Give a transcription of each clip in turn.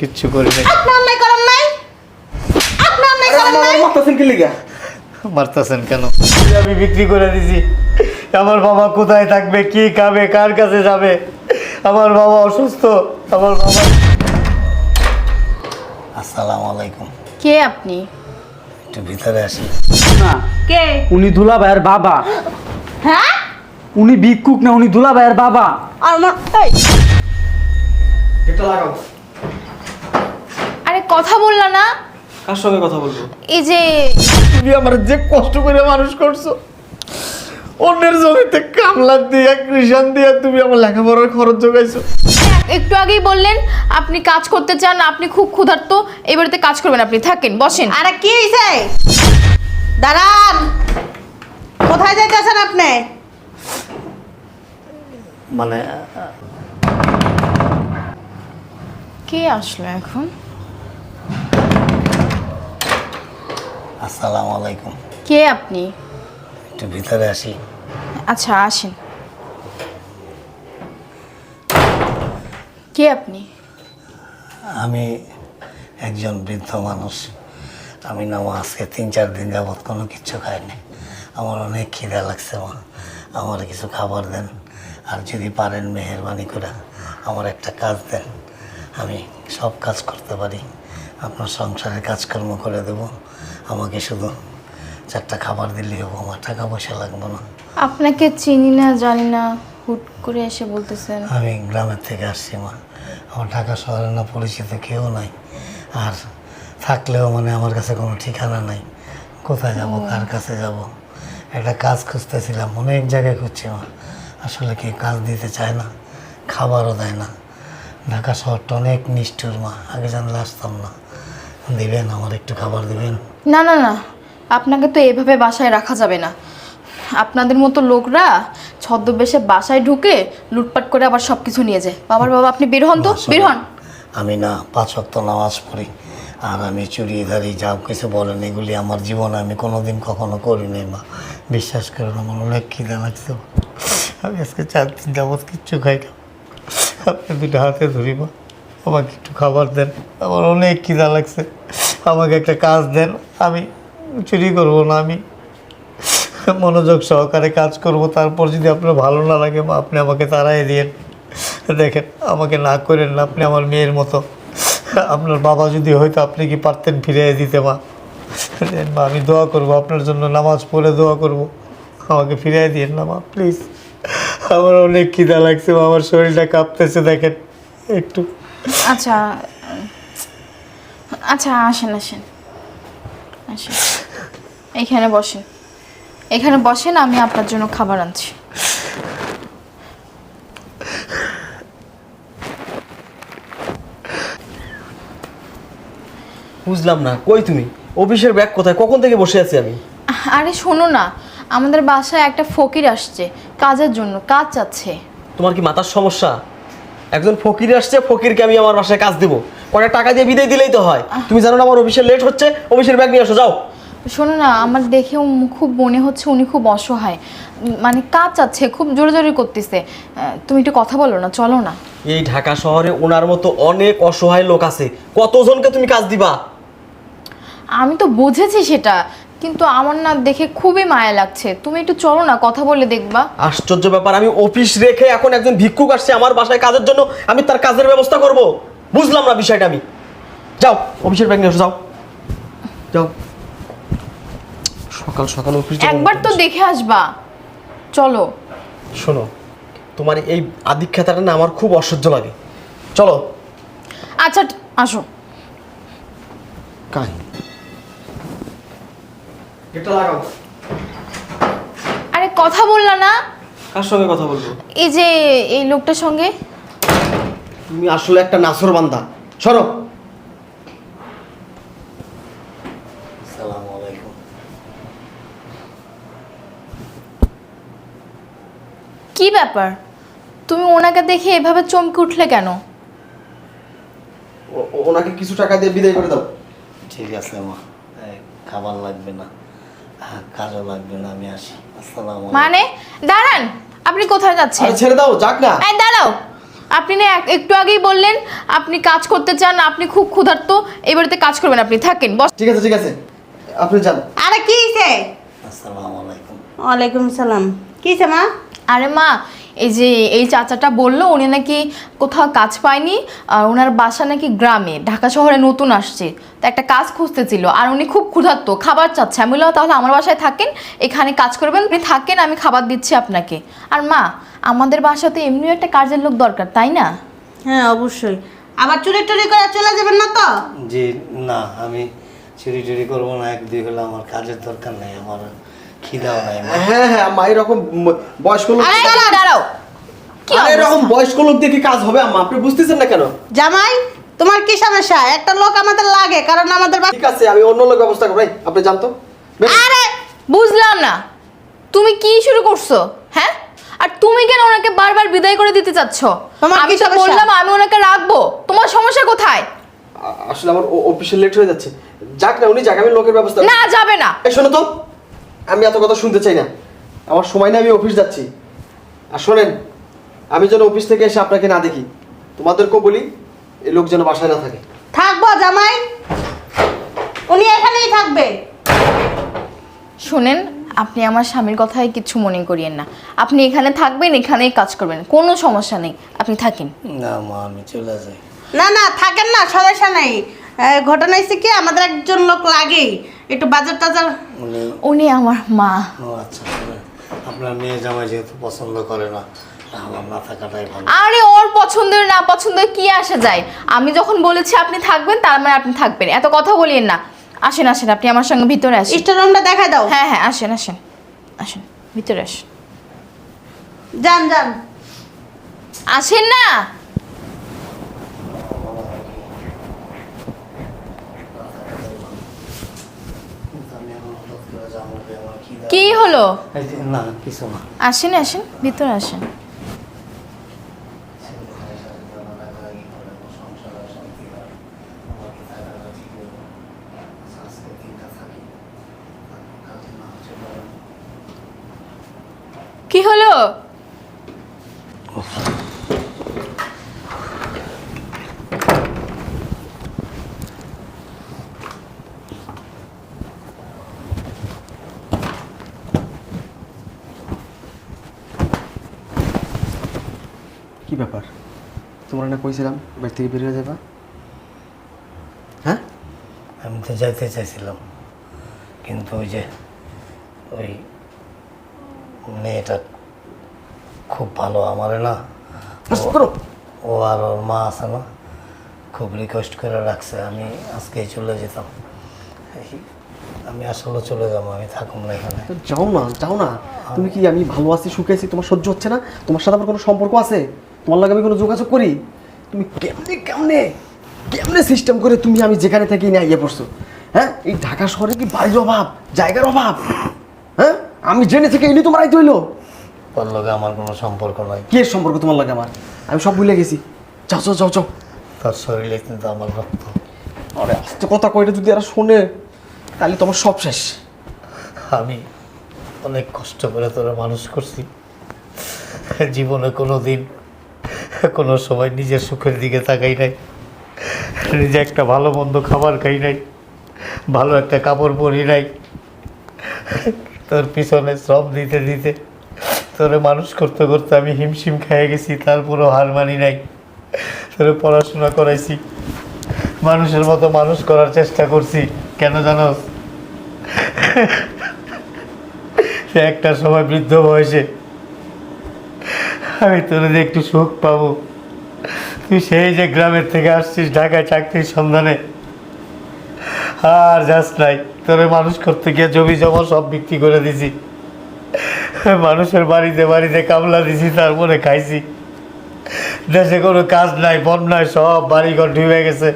কিচ্ছু করি নাই। আপনি অন্যায় করেন নাই? আপনি অন্যায় করেন নাই? মারতেছেন কি লিগা? মারতেছেন কেন? আমি বিক্রি করে দিছি। আমার বাবা কোথায় থাকবে কি খাবে কার কাছে যাবে? আমার বাবা অসুস্থ আমার বাবা আসসালামু আলাইকুম। কে আপনি? একটু ভিতরে আসি না। কে? উনি দুলা ভাইয়ের বাবা। হ্যাঁ? উনি ভিক্ষুক না উনি দুলা ভাইয়ের বাবা। আর আমার এই! এটা লাগাও। কথা বললা না? কার সঙ্গে কথা বলব? এই যে তুমি আমার যে কষ্ট করে মানুষ করছ। অন্যের জমিতে কামলা দিয়া কৃষাণ দিয়া তুমি আমার লেখাপড়ার খরচ যোগাইছো একটু আগেই বললেন আপনি কাজ করতে চান আপনি খুব ক্ষুধার্ত এই বাড়িতে কাজ করবেন আপনি থাকেন বসেন। আরে কি হইছে? দাঁড়ান। কোথায় যাইতেছেন আপনি? মানে কে আসলো এখন? আসসালামু আলাইকুম। কে আপনি? একটু ভিতরে আসি। আচ্ছা আসেন। কে আপনি? আমি একজন বৃদ্ধ মানুষ। আমি না আজকে তিন চার দিন যাবৎ কোনো কিচ্ছু খাইনি। আমার অনেক খিদা লাগছে মা। আমার কিছু খাবার দেন। আর যদি পারেন মেহরবানি করে আমার একটা কাজ দেন। আমি সব কাজ করতে পারি। আপনার সংসারের কাজকর্ম করে দেব। আমাকে শুধু চারটা খাবার দিলেই হব আমার টাকা পয়সা লাগবে না। আপনাকে চিনি না জানি না হুট করে এসে বলতেছেন। আমি গ্রামের থেকে আসছি মা। আমার ঢাকা শহরে না পরিচিত কেউ নাই। আর থাকলেও মানে আমার কাছে কোনো ঠিকানা নাই। কোথায় যাব কার কাছে যাব? একটা কাজ খুঁজতেছিলাম অনেক জায়গায় খুঁজছি মা। আসলে কি কাজ দিতে চায় না খাবারও দেয় না। ঢাকা শহরটা অনেক নিষ্ঠুর মা। আগে জানলে আসতাম না। দিবেন আমার একটু খাবার দিবেন। না না না। আপনাকে তো এভাবে বাসায় রাখা যাবে না। আপনাদের মতো লোকরা ছদ্মবেশে বাসায় ঢুকে লুটপাট করে আবার সব কিছু নিয়ে যায়। বাবার বাবা আপনি বের হন তো। বের হন। আমি না পাঁচ ওয়াক্ত নামাজ পড়ি। আর আমি চুরিদারি যা কিছু বলেন এগুলি আমার জীবনে আমি কোনোদিন কখনো করিনি মা। বিশ্বাস করুন আমার অনেক খিদে লাগছে। আমি আজকে চার দিন যাবৎ কিচ্ছু খাই না। আপনি দুটো হাতে ধরি মা। আমাকে একটু খাবার দেন। আমার অনেক খিদা লাগছে। আমাকে একটা কাজ দেন। আমি চুরি করব না, আমি মনোযোগ সহকারে কাজ করব। তারপর যদি আপনার ভালো না লাগে আপনি আমাকে তাড়াই দিয়েন। দেখেন, আমাকে না করেন না, আপনি আমার মেয়ের মতো। আপনার বাবা যদি হয়তো আপনি কি পারতেন ফিরিয়ে দিতে, মা? মা, আমি দোয়া করব, আপনার জন্য নামাজ পড়ে দোয়া করব। আমাকে ফিরিয়ে দিয়েন না, মা, প্লিজ। আমার অনেক খিদা লাগছে আমার শরীরটা কাঁপতেছে, দেখেন। একটু আচ্ছা আচ্ছা আসেন আসেন। আসেন। এখানে বসেন। এখানে বসেন আমি আপনার জন্য খাবার আনছি। বুঝলাম না কই তুমি? অফিসের ব্যাগ কোথায়? কখন থেকে বসে আছি আমি? আরে শোনো না আমাদের বাসায় একটা ফকির আসছে কাজের জন্য কাজ চাচ্ছে। তোমার কি মাথার সমস্যা? একজন ফকির আসছে ফকিরকে আমি আমার বাসায় কাজ দেবো। কটা টাকা দিয়ে বিদায় দিলেই তো হয়। তুমি জানো না আমার অফিসে লেট হচ্ছে অফিসের ব্যাগ নিয়ে আসো যাও। শোনো না আমার দেখেও ম- খুব মনে হচ্ছে উনি খুব অসহায়। মানে কাজ চাচ্ছে খুব জোরে জোরে করতেছে তুমি একটু কথা বলো না চলো না। এই ঢাকা শহরে ওনার মতো অনেক অসহায় লোক আছে। কতজনকে তুমি কাজ দিবা? আমি তো বুঝেছি সেটা। কিন্তু আমার না দেখে খুবই মায়া লাগছে। তুমি একটু চলো না কথা বলে দেখবা। আশ্চর্য ব্যাপার আমি অফিস রেখে এখন একজন ভিক্ষুক আসছে আমার বাসায় কাজের জন্য আমি তার কাজের ব্যবস্থা করব। বুঝলাম না বিষয়টা আমি। যাও অফিসের ব্যাগ নিয়ে যাও। যাও। সকাল সকাল অফিস। একবার তো দেখে আসবা। চলো। শোনো তোমার এই আদিক্ষেতাটা না আমার খুব অসহ্য লাগে। চলো। আচ্ছা আসো। কাই এটা লাগাও। আরে কথা বললা না। কার সঙ্গে কথা বলব? এই যে এই লোকটার সঙ্গে। তুমি আসলে একটা নাসর বান্দা। সরো। কি ব্যাপার? তুমি ওনাকে দেখে এভাবে চমকে উঠলে কেন? ওনাকে কিছু টাকা দিয়ে বিদায় করে দাও। ঠিক আছে মা। খাবার লাগবে না। কাজও লাগবে না আমি আসি। আসসালামু মানে? দাঁড়ান আপনি কোথায় যাচ্ছেন? আরে ছেড়ে দাও যাক না। এই দাঁড়াও। আপনি না এক- একটু আগেই বললেন আপনি কাজ করতে চান আপনি খুব ক্ষুধার্ত এবারেতে কাজ করবেন আপনি থাকেন বস। ঠিক আছে ঠিক আছে। আপনি যান। আরে কি হইছে? আসসালামু আলাইকুম। ওয়ালাইকুম সালাম। কি হইছে মা? আরে মা এই যে এই চাচাটা বলল উনি নাকি কোথাও কাজ পায়নি আর ওনার বাসা নাকি গ্রামে ঢাকা শহরে নতুন আসছে। তো একটা কাজ খুঁজতেছিল আর উনি খুব ক্ষুধার্ত খাবার চাচ্ছে। আমি বললাম তাহলে আমার বাসায় থাকেন এখানে কাজ করবেন উনি থাকেন আমি খাবার দিচ্ছি আপনাকে। আর মা আমাদের বাসাতে এমনিও একটা কাজের লোক দরকার তাই না? হ্যাঁ অবশ্যই। আবার চুরি টুরি করে চলে যাবেন না তো? জি না আমি চুরি টুরি করব না এক দুই হলে আমার কাজের দরকার নেই আমার খিদাও নাই হ্যাঁ হ্যাঁ আম্মা এরকম বয়স্ক লোক আরে দাঁড়াও কি এরকম বয়স্ক লোক দিয়ে কি কাজ হবে আম্মা? আপনি বুঝতেছেন না কেন? জামাই তোমার কি সমস্যা? একটা লোক আমাদের লাগে কারণ আমাদের ঠিক আছে আমি অন্য লোক ব্যবস্থা করব। আপনি জানতো আরে বুঝলাম না। তুমি কি শুরু করছ? হ্যাঁ? আর তুমি কেন ওনাকে বারবার বিদায় করে দিতে চাচ্ছ? আমি তো বললাম আমি ওনাকে রাখব। তোমার সমস্যা কোথায়? আসলে আমার অফিসে লেট হয়ে যাচ্ছে। যাক না উনি যাক আমি লোকের ব্যবস্থা না যাবে না। শোনো তো। আমি এত কথা শুনতে চাই না। আমার সময় না আমি অফিস যাচ্ছি। আর শোনেন আমি যেন অফিস থেকে এসে আপনাকে না দেখি। তোমাদেরকেও বলি এই লোক যেন বাসায় না থাকে। থাকব জামাই। উনি এখানেই থাকবে। শোনেন আপনি আমার স্বামীর কথায় কিছু মনে করিয়েন না। আপনি এখানে থাকবেন এখানেই কাজ করবেন। কোনো সমস্যা নেই আপনি থাকেন। না মা আমি চলে যাই। না না থাকেন না সমস্যা নেই। ঘটনা হচ্ছে কি আমাদের একজন লোক লাগেই। একটু বাজার টাজার? উনি আমার মা। ও আচ্ছা আপনার মেয়ে জামাই যেহেতু পছন্দ করে না আরে ওর পছন্দের না পছন্দের কি আসে যায়? আমি যখন বলেছি আপনি থাকবেন তার মানে আপনি থাকবেন। এত কথা বলিয়েন না। আসেন আসেন আপনি আমার সঙ্গে ভিতরে আসেন। স্টোর রুমটা দেখা দাও। হ্যাঁ হ্যাঁ আসেন আসেন আসেন ভিতরে আসেন। যান যান। আসেন না আমি এখন হঠাৎ করে যাব যে আমার খিদা- কি হলো? এই না কিছু না। আসেন আসেন ভিতরে আসেন। কি হলো কি ব্যাপার তোমরা না কইছিলাম বাড়ি থেকে বেরিয়ে যাবা। হ্যাঁ? আমি তো যাইতে চাইছিলাম কিন্তু ওই যে ওই মেয়েটা খুব ভালো আমার না ও আর ওর মা আছে না খুব রিকোয়েস্ট করে রাখছে আমি আজকেই চলে যেতাম। আমি আসলে চলে যাব আমি থাকুম না এখানে। যাও না যাও না। তুমি কি আমি ভালো আছি সুখে আছি তোমার সহ্য হচ্ছে না? তোমার সাথে আমার কোনো সম্পর্ক আছে? তোমার লাগে আমি কোনো যোগাযোগ করি? তুমি কেমনে কেমনে কেমনে সিস্টেম করে তুমি আমি যেখানে থাকি না ইয়ে পড়ছো? হ্যাঁ? এই ঢাকা শহরে কি বাড়ির অভাব জায়গার অভাব? হ্যাঁ? আমি জেনে থেকে এলি তোমার আইতে হইল? তোর লগে আমার কোনো সম্পর্ক নাই। কি সম্পর্ক তোমার লাগে আমার? আমি সব ভুলে গেছি। যাও যাও যাও যাও। তোর শরীরে কিন্তু আমার রক্ত। আরে আস্তে কথা কইটা যদি এরা শোনে তাহলে তোমার সব শেষ। আমি অনেক কষ্ট করে তোরা মানুষ করছি। জীবনে কোনো দিন কোনো সময় নিজের সুখের দিকে তাকাই নাই। নিজে একটা ভালো মন্দ খাবার খাই নাই। ভালো একটা কাপড় পরি নাই। তোর পিছনে শ্রম দিতে দিতে তোরে মানুষ করতে করতে আমি হিমশিম খেয়ে গেছি, তারপরও হার মানি নাই। তোরে পড়াশোনা করাইছি। মানুষের মতো মানুষ করার চেষ্টা করছি, কেন জানোস? সে একটা সময় বৃদ্ধ বয়সে আমি তোর যে একটু সুখ পাবো। তুই সেই যে গ্রামের থেকে আসছিস, ঢাকায় চাকরির সন্ধানে। আর যাস নাই, তোরে মানুষ করতে গিয়ে জমি জমা সব বিক্রি করে দিছি। মানুষের বাড়িতে বাড়িতে কামলা দিছি, তারপরে খাইছি। দেশে কোনো কাজ নাই, বন্যায় সব বাড়িঘর ডুবে গেছে।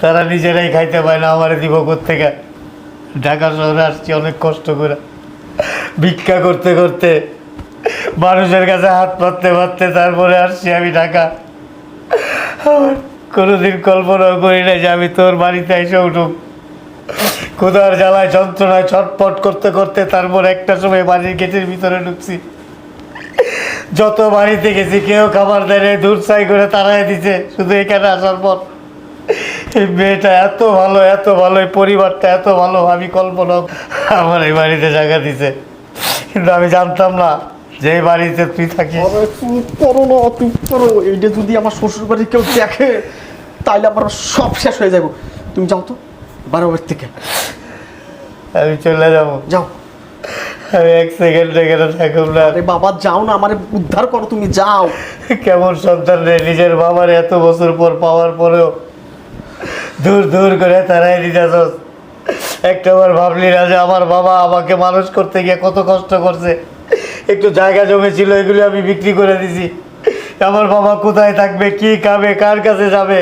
তারা নিজেরাই খাইতে পায় না, আমারে দিব থেকে ঢাকা শহরে আসছি অনেক কষ্ট করে। ভিক্ষা করতে করতে মানুষের কাছে হাত পাততে পাততে তারপরে আসছি আমি ঢাকা। কোনোদিন কল্পনাও করি না যে আমি তোর বাড়িতে এসে উঠুক কোদার জ্বালায় যন্ত্রণায় ছটপট করতে করতে তারপর একটা সময় বাড়ির গেটের ভিতরে ঢুকছি। যত বাড়িতে গেছি, কেউ খাবার দেয় দূর সাই করে তাড়াই দিছে, শুধু এখানে আসার পর। এই মেয়েটা এত ভালো এত ভালো, এই পরিবারটা এত ভালো, আমি কল্পনা আমার এই বাড়িতে জায়গা দিছে। কিন্তু আমি জানতাম না যে বাড়িতে তুই থাকিস। আরে চুপ করো না চুপ করো। এইটা যদি আমার শ্বশুর বাড়ির কেউ দেখে তাইলে আমার সব শেষ হয়ে যাব তুমি যাও তো বারো বাড়ি থেকে। আমি চলে যাব। যাও। আমি এক সেকেন্ড এখানে থাকুম না। আরে বাবা যাও না আমার উদ্ধার করো তুমি যাও। কেমন সন্তান রে নিজের বাবার এত বছর পর পাওয়ার পরেও দূর দূর করে তারাই দিতেছস একটা বার ভাবলি না যে আমার বাবা আমাকে মানুষ করতে গিয়ে কত কষ্ট করছে। একটু জায়গা জমে ছিল এগুলো আমি বিক্রি করে দিছি। আমার বাবা কোথায় থাকবে, কি খাবে, কার কাছে যাবে?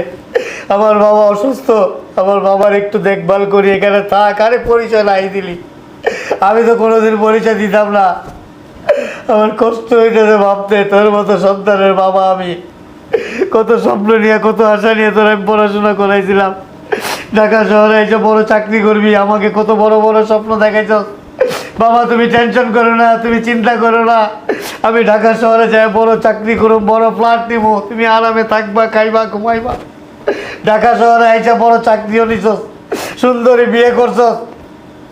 আমার বাবা অসুস্থ, আমার বাবার একটু দেখভাল করি, এখানে থাক, আরে পরিচয় নাই দিলি। আমি তো কোনোদিন পরিচয় দিতাম না। আমার কষ্ট হইতেছে ভাবতে, তোর মতো সন্তানের বাবা আমি। কত স্বপ্ন নিয়ে, কত আশা নিয়ে তোর আমি পড়াশোনা করাইছিলাম। ঢাকা শহরে এসে বড় চাকরি করবি, আমাকে কত বড় বড় স্বপ্ন দেখাইছ বাবা, তুমি টেনশন করো না, তুমি চিন্তা করো না। আমি ঢাকা শহরে যাই, বড় চাকরি করো বড় ফ্ল্যাট নিব তুমি আরামে থাকবা, খাইবা, ঘুমাইবা। ঢাকা শহরে এসে বড় চাকরিও নিছ সুন্দরী বিয়ে করছ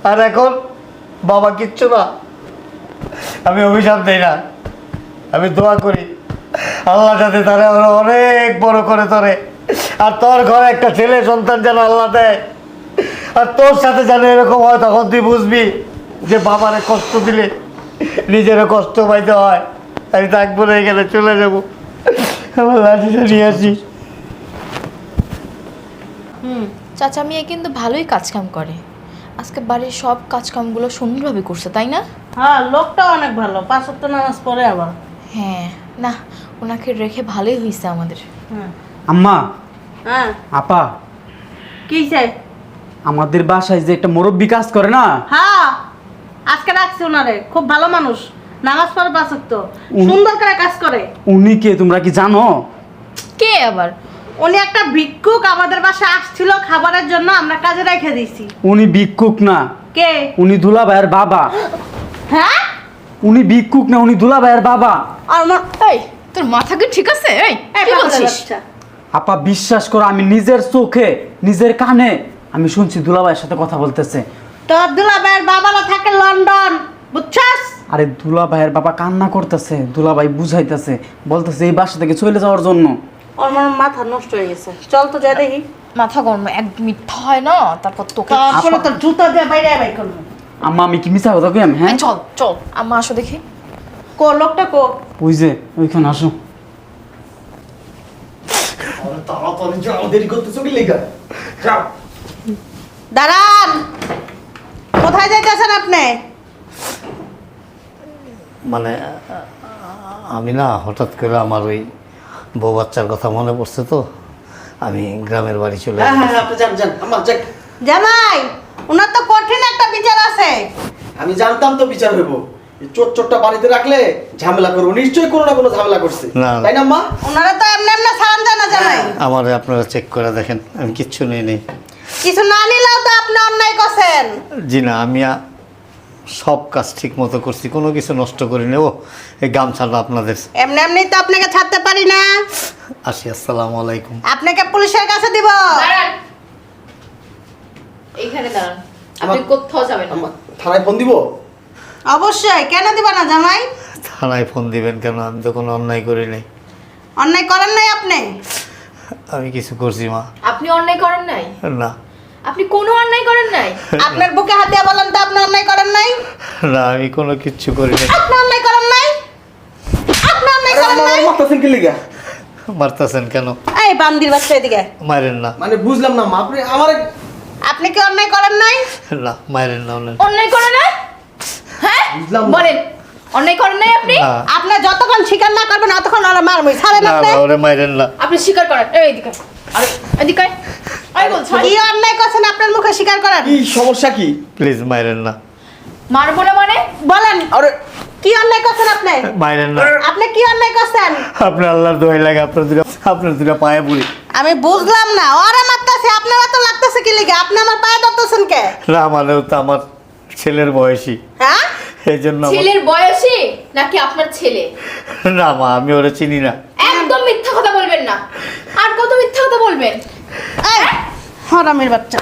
আর এখন বাবা কিচ্ছু না। আমি অভিশাপ দেই না। আমি দোয়া করি। আল্লাহ যাতে তারা অনেক বড় করে তোরে। আর তোর ঘরে একটা ছেলে সন্তান যেন আল্লাহ দেয়। আর তোর সাথে যেন এরকম হয়, তখন তুই বুঝবি। যে বাবারে কষ্ট দিলে নিজেরও কষ্ট পাইতে হয়। আমি থাকব না এখানে চলে যাব। আমার লাঠিটা নিয়ে আসি। হুম চাচা মেয়ে কিন্তু ভালোই কাজকাম করে। আজকে বাড়ির সব কাজকামগুলো সুন্দরভাবে করছে তাই না? হ্যাঁ লোকটা অনেক ভালো পাঁচ সপ্তাহ নামাজ পড়ে আবার। হ্যাঁ না ওনাকে রেখে ভালোই হয়েছে আমাদের। হ্যাঁ। আম্মা হ্যাঁ। আপা। কি চাই আমাদের বাসায় যে একটা মুরব্বী কাজ করে না? হ্যাঁ। আজকে রাখছি ওনারে খুব ভালো মানুষ। নামাজ পড়ে পাঁচ সপ্তাহ সুন্দর করে কাজ করে। উনি কে তোমরা কি জানো? কে আবার? উনি একটা ভিক্ষুক আমাদের বাসায় আসছিল খাবারের জন্য আমরা কাজে রেখে দিছি উনি ভিক্ষুক না। কে? উনি দুলা ভাইয়ের বাবা। হ্যাঁ? উনি ভিক্ষুক না উনি দুলা ভাইয়ের বাবা। আর আমার এই তোর মাথা কি ঠিক আছে? এই এই কি বলছিস? আপা বিশ্বাস করো আমি নিজের চোখে নিজের কানে আমি শুনছি দুলা ভাইয়ের সাথে কথা বলতেছে। তোর দুলাভাইয়ের বাবারা থাকে লন্ডন বুঝছস? আরে দুলা ভাইয়ের বাবা কান্না করতেছে দুলা ভাই বুঝাইতেছে বলতেছে এই বাসা থেকে চলে যাওয়ার জন্য। ওর মনে মাথা নষ্ট হয়ে গেছে। চল তো যা দেখি। মাথা গরম এক মিথ্যা হয় না তারপর তোকে তারপরে তোর জুতো দিয়ে বাইরে বাই করব। আম্মা আমি কি মিছা কথা কই আমি হ্যাঁ? চল চল আম্মা আসো দেখি। কো লোকটা কো। ওই যে ওইখানে আসো। তাড়াতাড়ি যাও দেরি করতেছো কি লেগা? যাও। দাঁড়ান। কোথায় যাইতেছেন আপনি? মানে আমি না হঠাৎ করে আমার ওই বউ বাচ্চার কথা মনে পড়ছে তো আমি গ্রামের বাড়ি চলে হ্যাঁ। হ্যাঁ আপনি যান যান আমার যাক। জামাই ওনার তো কঠিন একটা বিচার আছে। আমি জানতাম তো বিচার হইব। এই চোট চোটটা বাড়িতে রাখলে ঝামেলা করব নিশ্চয়ই কোনো না কোনো ঝামেলা করছে। না। তাই না মা? ওনারা তো এমনি এমনি সারান জানা জামাই। আমার আপনারা চেক করে দেখেন আমি কিচ্ছু নেই নেই। কিছু না নিলেও তো আপনি অন্যায় করছেন। জি না আমি আ- সব কাজ ঠিক মতো করছি কোনো কিছু নষ্ট করি নেব এই গামছাটা আপনাদের। এমনি এমনি তো আপনাকে ছাড়তে পারি না। আসি আসসালামু আলাইকুম। আপনাকে পুলিশের কাছে দিব। দাঁড়ান। এইখানে দাঁড়ান। আপনি আমার- কোথাও যাবেন না। আমার থানায় ফোন দিব? অবশ্যই কেন দিব না জামাই? থানায় ফোন দিবেন কেন? আমি তো কোনো অন্যায় করি নাই অন্যায় করেন নাই আপনি? আমি কিছু করছি মা। আপনি অন্যায় করেন নাই? না। আপনি কোনো অন্যায় করেন নাই? আপনার বুকে হাত দিয়ে বলেন তো আপনি অন্যায় করেন নাই? না আমি কোনো কিচ্ছু করি নাই। আপনি অন্যায় করেন নাই? আপনি অন্যায় করেন আমার নাই? মারতেছেন কি লেগা? মারতেছেন কেন? এই বান্দির বাচ্চা এদিকে। মারেন না। মানে বুঝলাম না মা আপনি আমার আপনি কি অন্যায় করেন নাই? না মারেন না ওনার অন্যায় করেন না হ্যাঁ? বুঝলাম বলেন। অন্যায় করেন নাই আপনি? আপনি যতক্ষণ স্বীকার না করবেন ততক্ষণ ওরা মারমই ছাড়েন না আপনি। না, ওরে মারেন না। আপনি স্বীকার করেন। এই এদিকে আরে এদিকে। আয় বলছি কি অন্যায় করছেন আপনার মুখে স্বীকার করেন? কি সমস্যা কি? প্লিজ মারেন না। মারবো না মানে? বলেন। আরে। কি অন্যায় করছেন আপনি? মারেন না। আপনি কি অন্যায় করছেন? আপনার আল্লাহর দোয়াই লাগে আপনার দুটো আপনার দুটো পায়ে পড়ি আমি বুঝলাম না। ওরা মারতেছে আপনারা তো লাগতেছে কি লিগে? আপনি আমার পায়ে ধরতেছেন কে? না মানেও তো আমার ছেলের বয়সী। হ্যাঁ? এই জন্য আমার- ছেলের বয়সী নাকি আপনার ছেলে? না মা আমি ওরা চিনি না। একদম মিথ্যা কথা বলবেন না। আর কত মিথ্যা কথা বলবেন? এই হারামের বাচ্চা।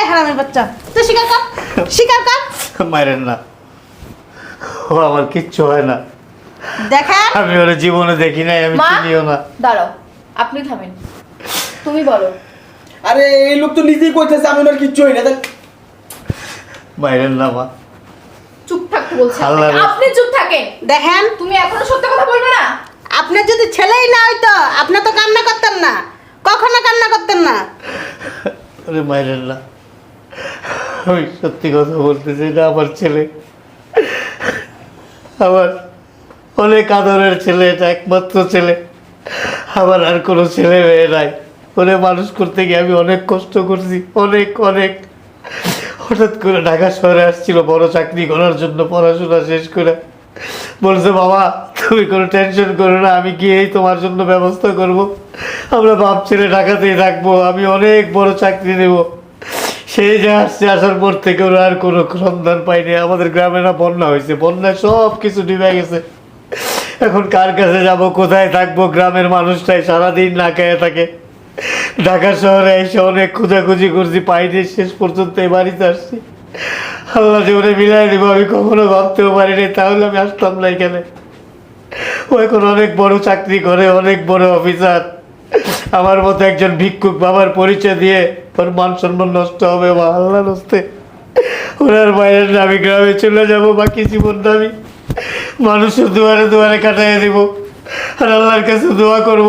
এই হারামের বাচ্চা। তুই স্বীকার কর স্বীকার কর। মারেন না। ও আমার কিচ্ছু হয় না। দেখেন। আমি ওরা জীবনে দেখি নাই আমি মা চিনিও না। দাঁড়াও আপনি থামেন। তুমি বলো। আরে এই লোক তো নিজেই কইতেছে আমি ওনার কিচ্ছু হই না। তাহলে মারেন না মা। চুপ থাকতে বলছি। আপনি চুপ থাকেন। দেখেন। তুমি এখনও সত্য কথা বলবে না? আপনার যদি ছেলেই না হইতো আপনি তো কান্না করতেন না। কখনো কান্না করতেন না। আরে মারেন না। আমি সত্যি কথা বলতেছি না আমার ছেলে। আমার অনেক আদরের ছেলে এটা একমাত্র ছেলে। আমার আর কোনো ছেলে মেয়ে নাই। ওরে মানুষ করতে গিয়ে আমি অনেক কষ্ট করছি অনেক অনেক। হঠাৎ করে ঢাকা শহরে আসছিল, বড় চাকরি করার জন্য পড়াশোনা শেষ করে। বলছে, বাবা, তুমি কোনো টেনশন করো না, আমি গিয়েই তোমার জন্য ব্যবস্থা করব। আমরা বাপ ছেলে ঢাকাতেই থাকব, আমি অনেক বড় চাকরি নেব। সেই যে আসছে, আসার পর থেকে ওরা আর কোনো সন্ধান পাইনি আমাদের গ্রামে না বন্যা হয়েছে, বন্যায় সব কিছু ডুবে গেছে। এখন কার কাছে যাব, কোথায় থাকব, গ্রামের মানুষটাই সারাদিন না খেয়ে থাকে। ঢাকা শহরে এসে অনেক খোঁজাখুঁজি করছি, পাইনি, শেষ পর্যন্ত এই বাড়িতে আসছি। আল্লাহ ওরে মিলাই দিব, আমি কখনো ভাবতেও পারিনি, তাহলে আমি আসতাম না এখানে। ও এখন অনেক বড় চাকরি করে, অনেক বড় অফিসার। আমার মতো একজন ভিক্ষুক বাবার পরিচয় দিয়ে ওর মান সম্মান নষ্ট হবে বা আল্লাহ নস্তে ওনার বাইরের না আমি গ্রামে চলে যাব, বাকি জীবনটা আমি মানুষের দুয়ারে দুয়ারে কাটাইয়ে দিব। আর আল্লাহর কাছে দোয়া করব।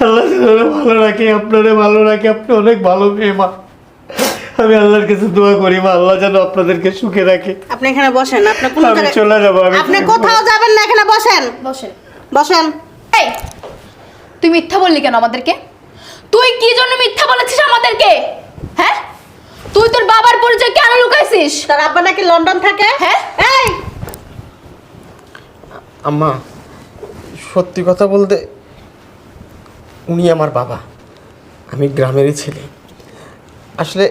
আল্লাহ যেন ভালো রাখে আপনারে ভালো রাখে আপনি অনেক ভালো মেয়ে মা। আমি আল্লাহর কাছে দোয়া করি মা আল্লাহ যেন আপনাদেরকে সুখে রাখে। আপনি এখানে বসেন আপনি কোন আমি জায়গায়- চলে যাব আমি আপনি কোথাও যাবেন না এখানে বসেন। বসেন। বসেন। এই তুই মিথ্যা বললি কেন আমাদেরকে? তুই কি জন্য মিথ্যা বলেছিস আমাদেরকে? হ্যাঁ? তুই তোর বাবার পরিচয় কেন লুকাইছিস? তার আব্বা নাকি লন্ডন থাকে? হ্যাঁ? এই! আম্মা সত্যি কথা বলতে উনি আমার বাবা। আমি গ্রামেরই ছেলে। আসলে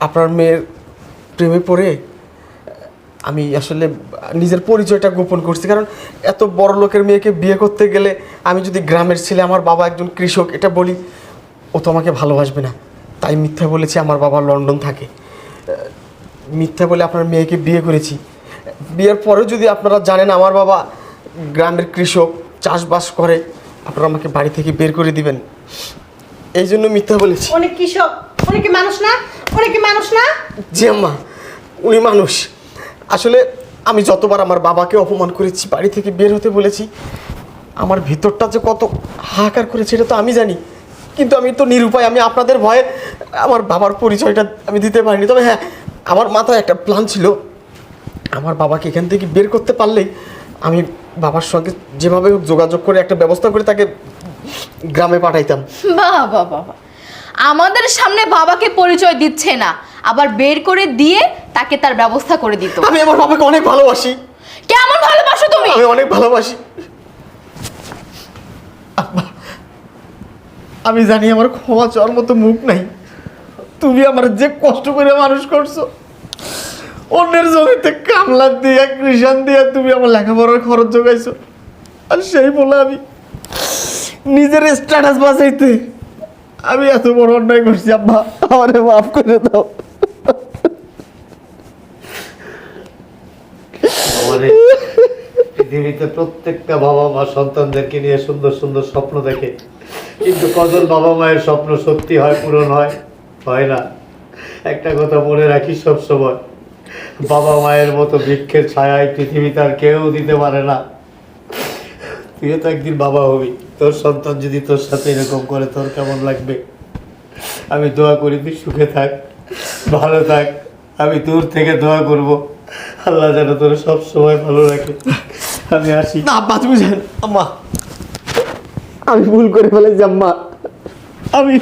আপনার মেয়ের প্রেমে পড়ে আমি আসলে নিজের পরিচয়টা গোপন করছি। কারণ এত বড় লোকের মেয়েকে বিয়ে করতে গেলে আমি যদি গ্রামের ছেলে, আমার বাবা একজন কৃষক, এটা বলি, ও তো আমাকে ভালোবাসবে না। তাই মিথ্যা বলেছি, আমার বাবা লন্ডন থাকে। মিথ্যা বলে আপনার মেয়েকে বিয়ে করেছি। বিয়ের পরেও যদি আপনারা জানেন, আমার বাবা গ্রামের কৃষক, চাষবাস করে। আপনারা আমাকে বাড়ি থেকে বের করে দিবেন। এই জন্য মিথ্যা বলেছি। উনি কৃষক উনি কি মানুষ না উনি কি মানুষ না? জি আম্মা উনি মানুষ। আসলে আমি যতবার আমার বাবাকে অপমান করেছি বাড়ি থেকে বের হতে বলেছি আমার ভিতরটা যে কত হাহাকার করেছে এটা তো আমি জানি। কিন্তু আমি তো নিরুপায় আমি আপনাদের ভয়ে আমার বাবার পরিচয়টা আমি দিতে পারিনি। তবে হ্যাঁ আমার মাথায় একটা প্ল্যান ছিল। আমার বাবাকে এখান থেকে বের করতে পারলেই আমি বাবার সঙ্গে যেভাবে হোক যোগাযোগ করে একটা ব্যবস্থা করে তাকে গ্রামে পাঠাইতাম। বাহ বাহ। আমাদের সামনে বাবাকে পরিচয় দিচ্ছে না আবার বের করে দিয়ে তাকে তার ব্যবস্থা করে দিত। আমি আমার বাবাকে অনেক ভালোবাসি। কেমন ভালোবাসো তুমি? আমি অনেক ভালোবাসি। আব্বা, আমি জানি আমার ক্ষমা চাওয়ার মতো মুখ নাই। তুমি আমার যে কষ্ট করে মানুষ করছ। অন্যের জমিতে কামলা দিয়া, কৃষাণ দিয়া তুমি আমার লেখাপড়ার খরচ জোগাইছো। আর সেই বলে আমি নিজের স্ট্যাটাস বাঁচাইতে আমি এত বড় অন্যায় করছি, আব্বা। আমারে মাফ করে দাও। পৃথিবীতে প্রত্যেকটা বাবা মা সন্তানদেরকে নিয়ে সুন্দর সুন্দর স্বপ্ন দেখে। কিন্তু কজন বাবা মায়ের স্বপ্ন সত্যি হয়, পূরণ হয়? হয় না। একটা কথা মনে রাখি সব সময় বাবা মায়ের মতো বৃক্ষের ছায়ায় পৃথিবীতে আর কেউ দিতে পারে না। তুইও তো একদিন বাবা হবি। তোর সন্তান যদি তোর সাথে এরকম করে তোর কেমন লাগবে? আমি দোয়া করি তুই সুখে থাক ভালো থাক। আমি দূর থেকে দোয়া করব। আল্লাহ যেন তোর সব সময় ভালো রাখে। আমি আসি। না আব্বা তুমি জান আম্মা আমি ভুল করে ফেলেছি আম্মা। আমি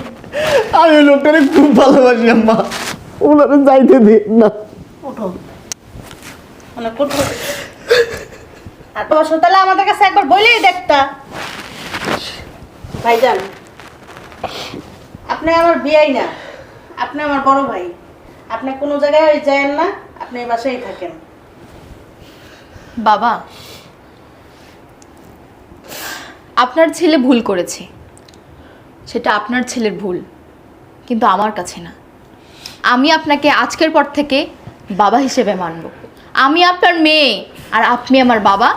আমি লোকটারে খুব ভালোবাসি আম্মা। ওনারা যাইতে দিন না। ওঠো। আর বসো তাহলে আমাদের কাছে একবার বলেই দেখতা। ভাইজান, আপনি আমার বিয়াই না, আপনি আমার বড় ভাই। আপনি কোনো জায়গায় যায়েন না, আপনি এই বাসায় থাকেন। বাবা, আপনার ছেলে ভুল করেছে। সেটা আপনার ছেলের ভুল, কিন্তু আমার কাছে না। আমি আপনাকে আজকের পর থেকে বাবা হিসেবে মানব। আমি আপনার মেয়ে আর আপনি আমার বাবা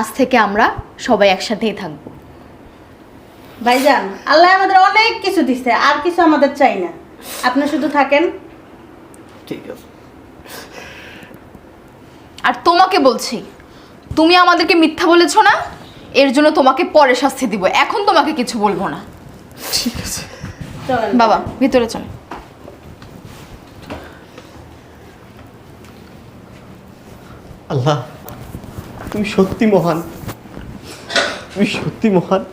আজ থেকে আমরা সবাই একসাথেই থাকব। ভাইজান আল্লাহ আমাদের অনেক কিছু দিছে আর কিছু আমাদের চাই না। আপনি শুধু থাকেন। ঠিক আছে। আর তোমাকে বলছি তুমি আমাদেরকে মিথ্যা বলেছ না? এর জন্য তোমাকে পরে শাস্তি দিব এখন তোমাকে কিছু বলব না। ঠিক আছে। বাবা ভিতরে চলো। আল্লাহ তুমি সত্যি মহান। তুমি সত্যি মহান।